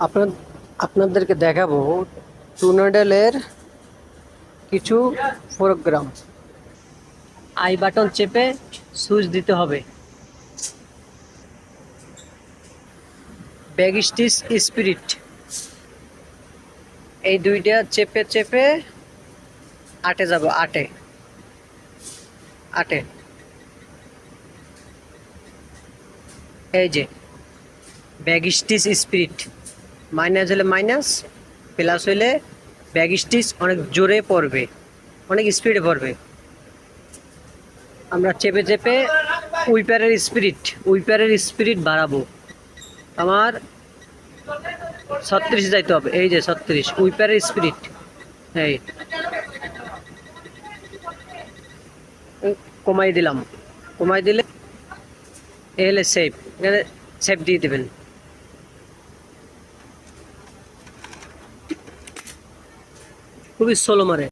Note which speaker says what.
Speaker 1: আপনার, আপনাদেরকে দেখাবো টুর্নাডেলের কিছু প্রোগ্রাম। আই বাটন চেপে সুইচ দিতে হবে। ব্যাগস্টিস স্পিরিট। এই দুইটা চেপে চেপে আটে যাব, আটে। আটে। এই যে, ব্যাগস্টিস স্পিরিট। মাইনাস হলে মাইনাস, প্লাস হলে ব্যাগস্টিচ অনেক জোরে পড়বে, অনেক স্পিডে পড়বে। আমরা চেপে চেপে উইপারের স্পিরিট উইপারের স্পিরিট বাড়াবো। আমার ছত্রিশ যাইতে হবে, এই যে ছত্রিশ, উইপারের স্পিরিট এই। কমাই দিলাম, কমাই দিলে এ হলে সেফ এখানে সেফ দিয়ে দেবেন। খুবই স্লো মারে।